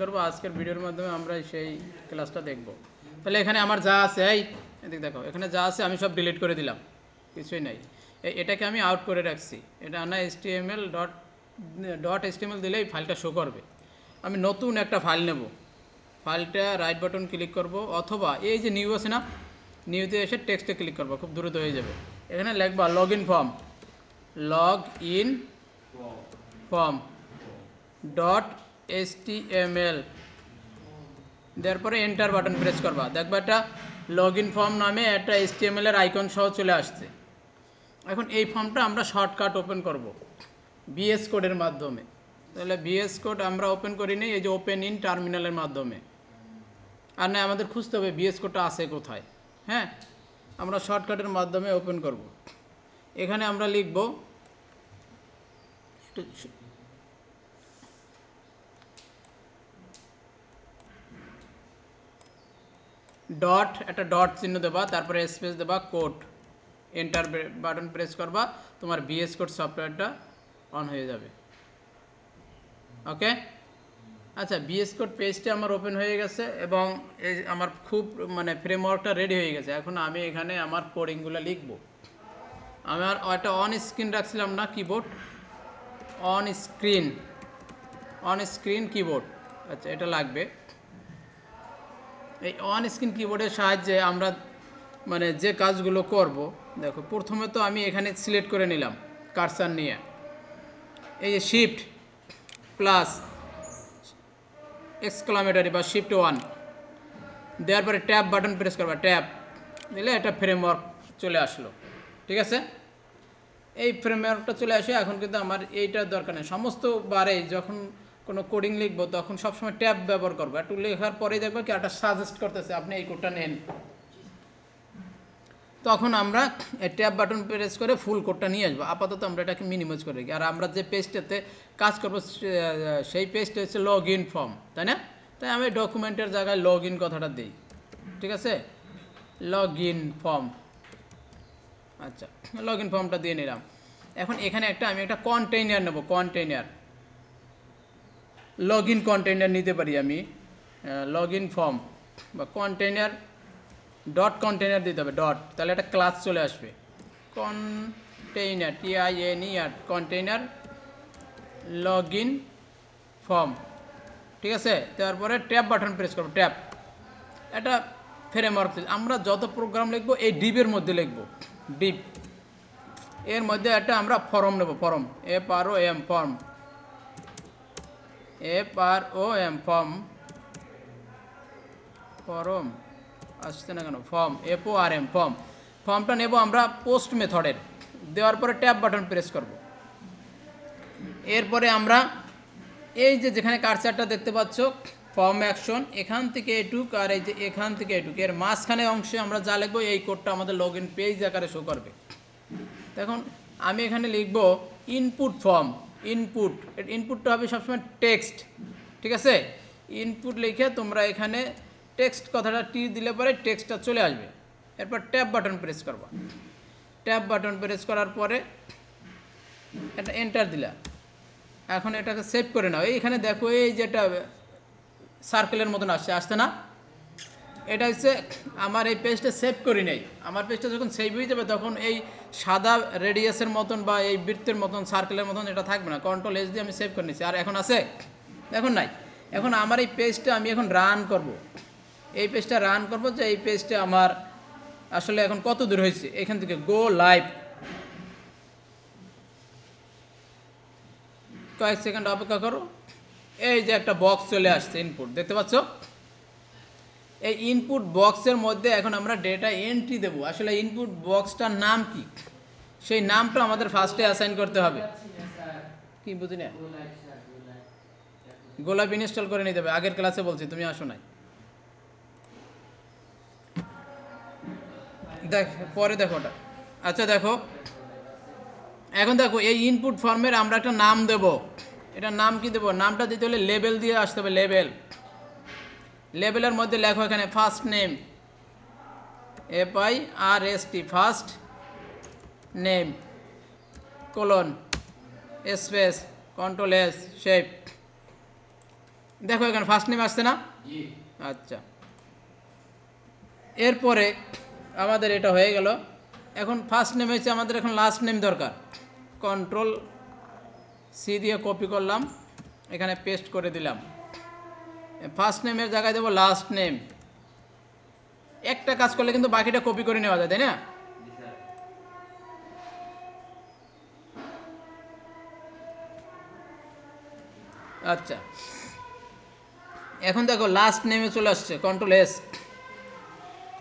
করব, আজকের ভিডিওর মাধ্যমে আমরা সেই ক্লাসটা দেখব। তাহলে এখানে আমার যা আছে, এই এদিকে দেখো, এখানে যা আছে আমি সব ডিলিট করে দিলাম, কিছুই নাই। এটাকে আমি আউট করে রাখছি। এটা আনা S T M L dot dot S T M L দিলেই ফাইলটা শো করবে। আমি নতুন একটা ফাইল নেব। ফাইলটা রাইট বাটন ক্লিক করব, অথবা এই যে নিউ আছে না নিউতে এসে টেক্সটে ক্লিক করব, খুব দ্রুত হয়ে যাবে। এখানে লিখবা log in form log in form dot S T M L দেওয়ার পরে এন্টার বাটন প্রেস করবা। দেখবা একটা লগ ইন ফর্ম নামে একটা এস টি এম এর আইকন সহ চলে আসছে। এখন এই ফর্মটা আমরা শর্টকাট ওপেন করব। বিএস কোডের মাধ্যমে। তাহলে বিএস কোড আমরা ওপেন করি নি এই যে ওপেন ইন টার্মিনালের মাধ্যমে। আর না, আমাদের খুঁজতে হবে বিএস কোডটা আছে কোথায়। হ্যাঁ? আমরা শর্টকাটের মাধ্যমে ওপেন করব। এখানে আমরা লিখব একটু ডট একটা ডট চিহ্ন দেবা, তারপরে স্পেস দেবা কোড এন্টার বাটন প্রেস করবা, তোমার বিএস কোড সফটওয়্যারটা অন হয়ে যাবে। ওকে আচ্ছা বিএস কোড পেজটা আমার ওপেন হয়ে গেছে এবং এই আমার খুব মানে ফ্রেমওয়ার্কটা রেডি হয়ে গেছে। এখন আমি এখানে আমার কোডিংগুলো লিখব। আমার একটা অন স্ক্রিন রাখছিলাম না keyboard on screen on screen keyboard আচ্ছা এটা লাগবে। এই অন স্ক্রিন কিবোর্ডের সাহায্যে আমরা মানে যে কাজগুলো করব, দেখো, প্রথমে তো আমি এখানে সিলেক্ট করে নিলাম কারসার নিয়ে। এই যে শিফট প্লাস এক্সক্লামেটারি বা শিফট ওয়ান দেওয়ার পরে ট্যাব বাটন প্রেস করবা ট্যাব দিলে একটা ফ্রেমওয়ার্ক চলে আসলো, ঠিক আছে? এই ফ্রেমওয়ার্কটা চলে আসে, এখন কিন্তু আমার এইটার দরকার নেই। সমস্ত বারে যখন কোনো কোডিং লিখব, তখন সবসময় ট্যাব ব্যবহার করব। একটু লেখার পরেই দেখব কি একটা সাজেস্ট করতেছে, আপনি এই কোডটা নেন। তখন আমরা ট্যাব বাটন প্রেস করে ফুল কোডটা নিয়ে আসব। আপাতত আমরা এটাকে মিনিমাইজ করে রাখি। আর আমরা যে পেজটাতে কাজ করব সেই পেজটা হচ্ছে লগ ইন ফর্ম তাই না? তাই আমি ডকুমেন্টের জায়গায় লগ ইন কথাটা দিই। ঠিক আছে? লগ ইন ফর্ম আচ্ছা লগ ইন ফর্মটা দিয়ে নিলাম। এখন এখানে একটা, আমি একটা কন্টেইনার নেব কন্টেইনার লগ ইন কন্টেনার নিতে পারি আমি লগ ইন ফর্ম বা কন্টেইনার ডট কন্টেইনার দিতে হবে ডট তাহলে একটা ক্লাস চলে আসবে। Container T I N E R container log in form ঠিক আছে? তারপরে ট্যাব বাটন প্রেস করব ট্যাব এটা ফ্রেমওয়ার্ক আমরা যত প্রোগ্রাম লিখব, এই ডিপের মধ্যে লিখব ডিপ এর মধ্যে একটা আমরা ফর্ম নেব form F R O M form F R O M form form আসছে না কেন? Form F O R M form ফর্মটা নেব আমরা পোস্ট মেথডের দেওয়ার পরে ট্যাব বাটন প্রেস করব। এরপরে আমরা এই যে যেখানে কারচারটা দেখতে পাচ্ছ ফর্ম অ্যাকশন এখান থেকে এটুক আর এই যে এখান থেকে এটুক। এর মাঝখানে অংশে আমরা যা লিখব, এই কোডটা আমাদের লগ ইন পেজ আকারে শো করবে। দেখুন, আমি এখানে লিখব ইনপুট ফর্ম ইনপুট ইনপুটটা হবে সবসময় টেক্সট ঠিক আছে? ইনপুট লিখে তোমরা এখানে টেক্সট কথাটা টি দিলে পরে টেক্সটটা চলে আসবে। এরপর ট্যাব বাটন প্রেস করবা। ট্যাব বাটন প্রেস করার পরে এটা এন্টার দিলা। এখন এটাকে সেভ করে নাও। এইখানে দেখো, এই যেটা সার্কেলের মতন আসছে আসছে না? এটা হচ্ছে আমার এই পেজটা সেভ করি নাই। আমার পেজটা যখন সেভ হয়ে যাবে তখন এই সাদা রেডিয়াসের মতন বা এই বৃত্তের মতন সার্কেলের মতন এটা থাকবে না। কন্ট্রোল এস দিয়ে আমি সেভ করে নিয়েছি। আর এখন আছে? এখন নাই। এখন আমার এই পেজটা আমি এখন রান করব। এই পেজটা রান করব যে এই পেজটা আমার আসলে এখন কত দূর হয়েছে? এখান থেকে গো লাইভ কয়েক সেকেন্ড অপেক্ষা করো। এই যে একটা বক্স চলে আসছে ইনপুট দেখতে পাচ্ছ? এই ইনপুট বক্সের মধ্যে এখন আমরা ডেটা এন্ট্রি দেবো। আসলে ইনপুট বক্সটার নাম কি? সেই নামটা আমাদের ফার্স্টে অ্যাসাইন করতে হবে। কি বুঝি না? গোলাপ ইনস্টল করে নিতে হবে। আগের ক্লাসে বলছি, তুমি আসো নাই। দেখ, পরে দেখো ওটা। আচ্ছা দেখো। এখন দেখো, এই ইনপুট ফর্মের আমরা একটা নাম দেব। এটার নাম কি দেবো? নামটা দিতে হলে লেবেল দিয়ে আসতে হবে লেবেল লেবেলের মধ্যে লেখো এখানে first name F I R S T first name colon space control S shape দেখো এখানে ফার্স্ট নেম আসছে না? আচ্ছা। এরপরে আমাদের এটা হয়ে গেল। এখন ফার্স্ট নেম হয়েছে আমাদের এখন লাস্ট নেম দরকার। কন্ট্রোল সি দিয়ে কপি করলাম। এখানে পেস্ট করে দিলাম। ফার্স্ট নেমের জায়গায় দেবো লাস্ট নেম একটা কাজ করলে কিন্তু বাকিটা কপি করে নেওয়া যায়, তাই না? আচ্ছা। এখন দেখো লাস্ট নেমে চলে আসছে কন্ট্রোল এস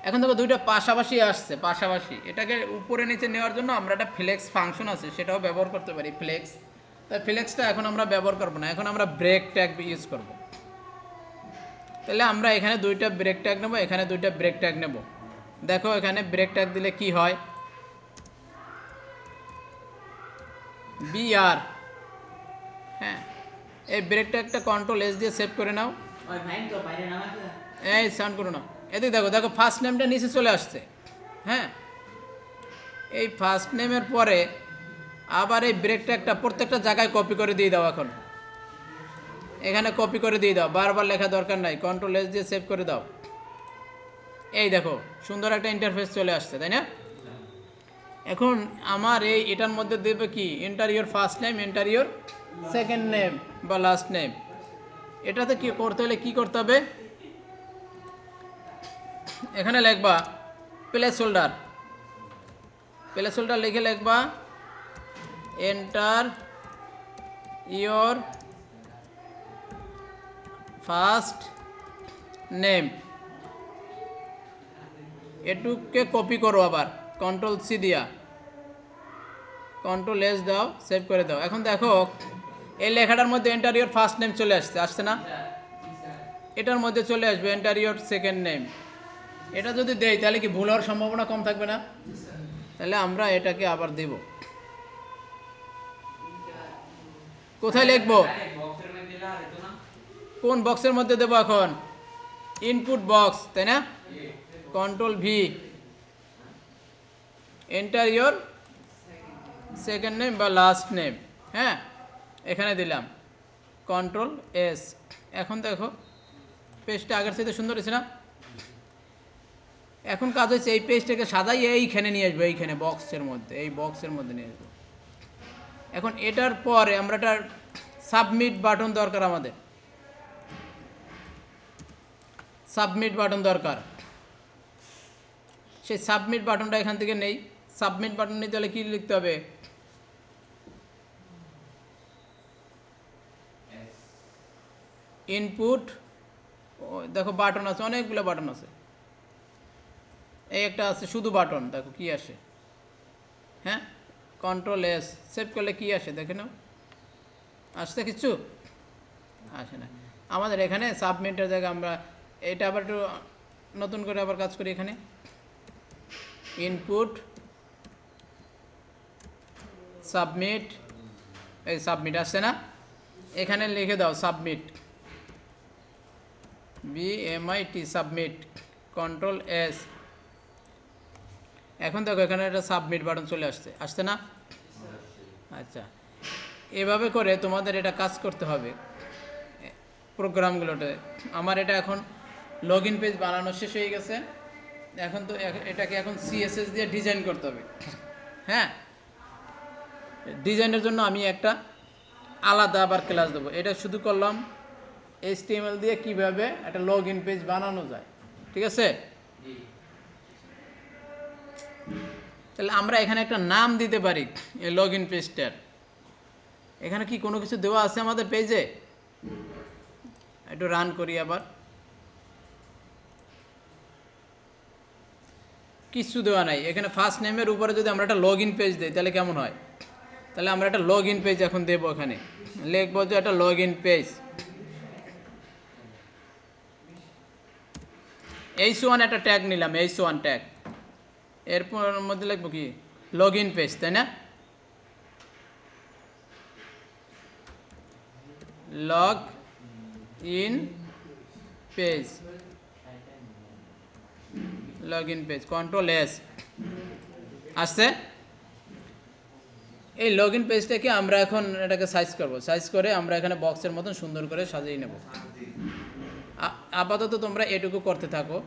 এখন দেখো, দুইটা পাশাপাশি আসছে, পাশাপাশি। এটাকে উপরে নিচে নেওয়ার জন্য আমরা একটা ফ্লেক্স ফাংশন আছে, সেটাও ব্যবহার করতে পারি ফ্লেক্স তাই ফ্লেক্সটা এখন আমরা ব্যবহার করব না, এখন আমরা ব্রেক ট্যাগ ইউজ করব। তাহলে আমরা এখানে দুইটা ব্রেক ট্যাগ নেব এখানে দুইটা ব্রেক ট্যাগ নেব। দেখো এখানে ব্রেক ট্যাগ দিলে কি হয়? বিআর হ্যাঁ এই ব্রেক ট্যাগটা কন্ট্রোল এস দিয়ে সেভ করে নাও। এই সাউন্ড করো না। এদিকে দেখো দেখো ফার্স্ট নেমটা নিচে চলে আসছে। হ্যাঁ এই ফার্স্ট নেমের পরে আবার এই ব্রেকটা একটা প্রত্যেকটা জায়গায় কপি করে দিয়ে দাও এখন। এখানে কপি করে দিয়ে দাও, বারবার লেখা দরকার নাই কন্ট্রোল এস দিয়ে সেভ করে দাও। এই দেখো, সুন্দর একটা ইন্টারফেস চলে আসছে, তাই না? এখন আমার এই এটার মধ্যে দেবে কি? Enter your first name enter your second name বা লাস্ট নেম এটাতে কি করতে হলে কি করতে হবে? এখানে লেখবা প্লেস হোল্ডার প্লেস হোল্ডার লিখে লেখবা এন্টার ইয়োর ফার্স্ট নেম। এটুকে কপি করো আবার। কন্ট্রোল সি দিয়া। কন্ট্রোল এস দাও সেভ করে দাও। এখন দেখো, এই লেখাটার মধ্যে এন্টার ইয়োর ফার্স্ট নেম চলে আসছে। আসছে না? এটার মধ্যে চলে আসবে এন্টার ইয়োর সেকেন্ড নেম এটা যদি দেই, তাহলে কি ভুল হওয়ার সম্ভাবনা কম থাকবে না? তাহলে আমরা এটাকে আবার দেব। কোথায় লিখব? কোন বক্সের মধ্যে দেবো এখন? ইনপুট বক্স, তাই না? Control V. Enter your second name বা লাস্ট নেম হ্যাঁ? এখানে দিলাম। Control S. এখন দেখো, পেজটা আগের সাথে সুন্দর হয়েছে না? এখন কাজ হচ্ছে এই পেজটাকে সাদাই এইখানে নিয়ে আসব, এইখানে বক্সের মধ্যে, এই বক্সের মধ্যে নিয়ে আসব। এখন এটার পরে আমরা সাবমিট বাটন দরকার আমাদের। সাবমিট বাটন দরকার। সেই সাবমিট বাটনটা এখান থেকে নেই। সাবমিট বাটন নিতে হলে কী লিখতে হবে? ইনপুট দেখো বাটন আছে, অনেকগুলো বাটন আছে। এই একটা আছে, শুধু বাটন, দেখো কি আসে। হ্যাঁ? কন্ট্রোল এস, সেভ করলে কি আসে, দেখে নাও। আসছে কিছু? আসে না। আমাদের এখানে সাবমিটের জায়গায় আমরা এটা আবার একটু নতুন করে আবার কাজ করি এখানে। ইনপুট সাবমিট এই সাবমিট আসছে না? এখানে লিখে দাও submit B M I T submit control S এখন দেখো এখানে একটা সাবমিট বাটন চলে আসছে। আসছে না? আচ্ছা। এভাবে করে তোমাদের এটা কাজ করতে হবে। প্রোগ্রামগুলোতে আমার এটা এখন লগ ইন পেজ বানানো শেষ হয়ে গেছে। এখন তো এটাকে এখন সিএসএস দিয়ে ডিজাইন করতে হবে। হ্যাঁ? ডিজাইনের জন্য আমি একটা আলাদা আবার ক্লাস দেবো। এটা শুধু করলাম এইচটিএমএল দিয়ে কীভাবে একটা লগ ইন পেজ বানানো যায়। ঠিক আছে? তাহলে আমরা এখানে একটা নাম দিতে পারি এই লগ ইন পেজটার এখানে কি কোনো কিছু দেওয়া আছে আমাদের পেজে একটু রান করি আবার। কিছু দেওয়া নাই। এখানে ফার্স্ট নেমের উপরে যদি আমরা একটা লগ ইন পেজ দিই, তাহলে কেমন হয়? তাহলে আমরা একটা লগ ইন পেজ এখন দেবো এখানে লিখব যে একটা log in page H one একটা ট্যাগ নিলাম এইচ ওয়ান ট্যাগ এরপর মধ্যে লিখব কি? লগ ইন পেজ তাই না? Log in page log in page control S আসছে? এই লগ ইন পেজটাকে আমরা এখন এটাকে সাইজ করব। সাইজ করে আমরা এখানে বক্সের মতন সুন্দর করে সাজিয়ে নেব। আপাতত তোমরা এটুকু করতে থাকো।